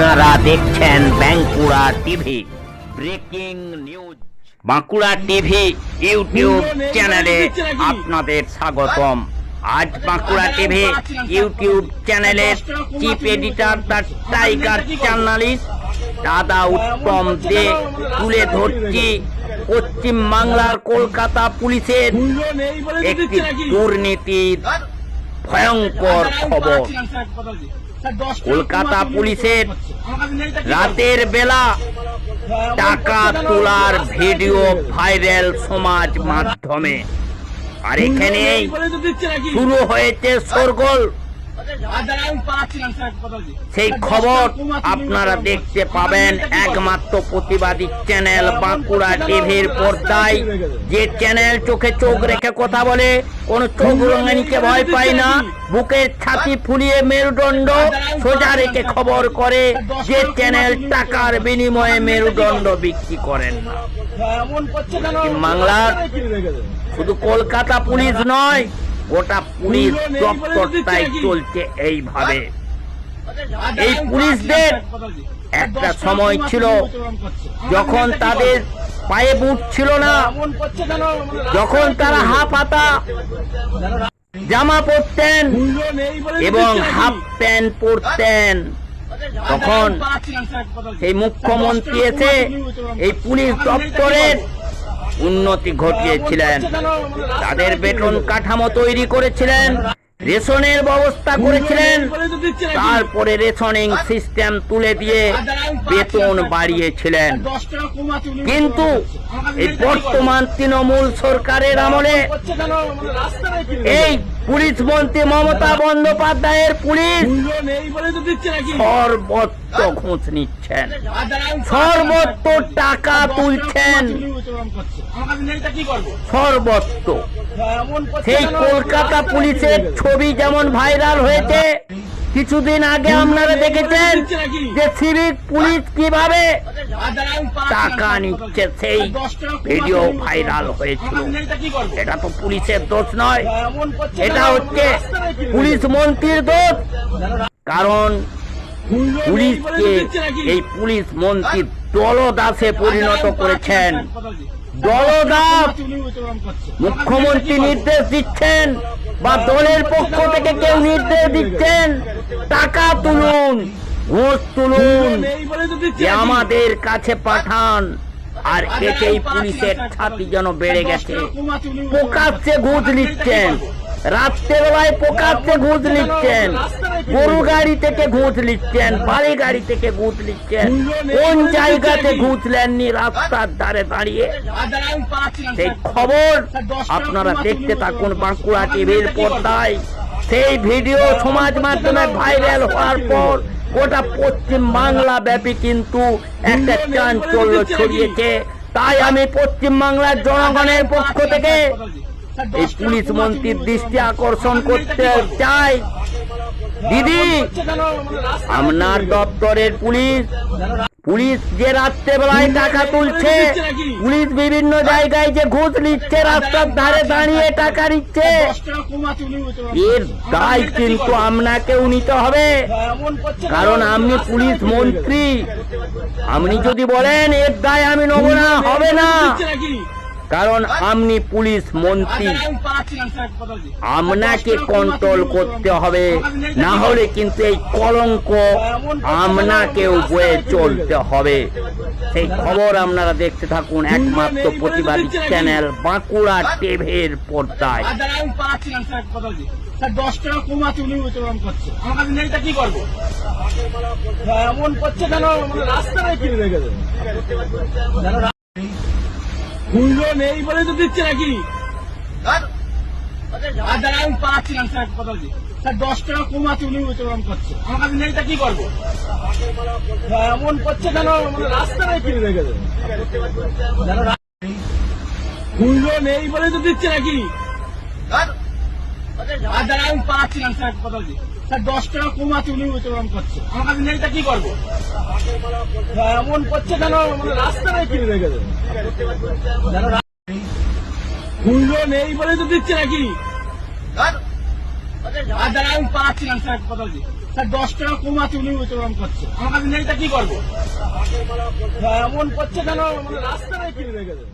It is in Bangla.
আপনারা দেখছেন Bankura TV, breaking news. Bankura TV YouTube চ্যানেলে আপনাদের স্বাগতম। আজ বাঁকুড়া টিভি ইউটিউব চ্যানেলের chief editor the tiger journalist দাদা উত্তম দে তুলে ধরছি পশ্চিম বাংলার কলকাতা পুলিশের একটি দুর্নীতির ভয়ঙ্কর খবর। কলকাতা পুলিশের রাতের বেলা টাকা তোলার ভিডিও ভাইরাল সমাজ মাধ্যমে। আর এখানেই শুরু হয়েছে সরগোল। সেই খবর আপনারা দেখতে পাবেন একমাত্র প্রতিবাদী চ্যানেল বাঁকুড়া টিভির পর্দায়। যে চ্যানেল চোখে চোখ রেখে কথা বলে কোন চোখ রঙানিকে ভয় পায় না। বুকের ছাতি ফুলিয়ে মেরুদণ্ড সোজা রেখে খবর করে যে চ্যানেল টাকার বিনিময়ে মেরুদণ্ড বিক্রি করেন না। বাংলার শুধু কলকাতা পুলিশ নয় গোটা পুলিশ দপ্তরটাই চলছে এইভাবে এই পুলিশদের একটা সময় ছিল যখন তাদের পায়ে বুট ছিল না যখন তারা হাফ হাতা জামা পরতেন এবং হাফ প্যান্ট পরতেন তখন সেই মুখ্যমন্ত্রী এসে এই পুলিশ দপ্তরের উন্নতি ঘটিয়েছিলেন। তাদের বেতন কাঠামো তৈরি করেছিলেন, রেশনের ব্যবস্থা করেছিলেন, তারপরে রেশনিং সিস্টেম তুলে দিয়ে বেতন বাড়িয়েছিলেন। কিন্তু এই বর্তমান তৃণমূল সরকারের আমলে এই পুলিশ মন্ত্রী মমতা বন্দ্যোপাধ্যায়ের পুলিশ সর্বত্র ঘুষ নিচ্ছেন। সর্বত্র টাকা তুলছেন। সর্বত্র সেই কলকাতা পুলিশের ছবি যেমন ভাইরাল হয়েছে কিছুদিন আগে আপনারা দেখেছেন যে সিভিক পুলিশ কীভাবে টাকা নিচ্ছে সেই ভিডিও ভাইরাল হয়েছিল। এটা তো পুলিশের দোষ নয়। এটা হচ্ছে পুলিশ মন্ত্রীর দোষ। কারণ পুলিশকে এই পুলিশ মন্ত্রী দলদাসে পরিণত করেছেন। দলদাস মুখ্যমন্ত্রী নির্দেশ দিচ্ছেন বা দলের পক্ষ থেকে কেউ নির্দেশ দিচ্ছেন টাকা তুলুন ঘুষ তুলুন আমাদের কাছে পাঠান। আর এতেই পুলিশের ছাতি যেন বেড়ে গেছে। প্রকাশ্যে ঘুষ নিচ্ছেন রাত্রেবেলায় প্রকাশ্যে ঘুষ নিচ্ছেন গরু গাড়ি থেকে ঘুষ নিচ্ছেন বাড়ি গাড়ি থেকে ঘুষ নিচ্ছেন কোন জায়গাতে ঘুষ নেননি রাস্তার ধারে দাঁড়িয়ে? সেই খবর আপনারা দেখতে থাকুন বাঁকুড়া টিভির পর্দায়। সেই ভিডিও সমাজ মাধ্যমে ভাইরাল হওয়ার পর গোটা পশ্চিম বাংলা ব্যাপী কিন্তু একটা চাঞ্চল্য ছড়িয়েছে। তাই আমি পশ্চিম বাংলার জনগণের পক্ষ থেকে এই পুলিশ মন্ত্রীর দৃষ্টি আকর্ষণ করতে চাই। দিদি, আপনার দপ্তরের পুলিশ পুলিশ যে রাত্রে বেলায় টাকা তুলছে পুলিশ বিভিন্ন জায়গায় যে ঘুষ নিচ্ছে রাস্তার ধারে দাঁড়িয়ে টাকা নিচ্ছে। এর দায় কিন্তু আপনাকেও নিতে হবে। কারণ আপনি পুলিশ মন্ত্রী। আপনি যদি বলেন এর দায় আমি নেব। কারণ আপনি পুলিশ মন্ত্রী। আপনাকে কন্ট্রোল করতে হবে। না হলে কিন্তু এই কলঙ্ক আপনাকেও বয়ে চলতে হবে। সেই খবর আপনারা দেখতে থাকুন একমাত্র প্রতিবাদী চ্যানেল বাঁকুড়া টিভির পর্দায়। দশ টাকা কমাতে উনি উচ্চারণ করছে আমার কাছে নেই তা কি করব এমন করছে কেন কিনে রেখেছে মূল্য নেই বলে তো দিচ্ছে নাকি? আর দাঁড়া আমি পাচ্ছিলাম স্যার কথা বলছি। স্যার দশ টাকা কমাতে উনি বিতরণ করছে। আমার কাছে নেই তা কি করব? এমন করছে কেন মানে ফিরে রেখে রেখেছে মূল্য নেই বলে তো দিচ্ছে নাকি? আর দাঁড়া আমি পাচ্ছিলাম স্যার কথা বলছি। স্যার দশ টাকা কমাতে উনি উচ্চারণ করছে। আমার কাছে নেই তা কি করব? এমন করছে কেন মানে রাস্তায় কিনে রেখেছে মূল্য নেই বলে তো দিচ্ছে নাকি? আর দাঁড়া আমি পাচ্ছি না স্যার কথা বলছি। স্যার দশ টাকা কম আছে উনি ওরকম করছে। আমার কাছে নেই তা কি করব? এমন করছে কেন মানে রাস্তা নেই কিনে রেখে দেবে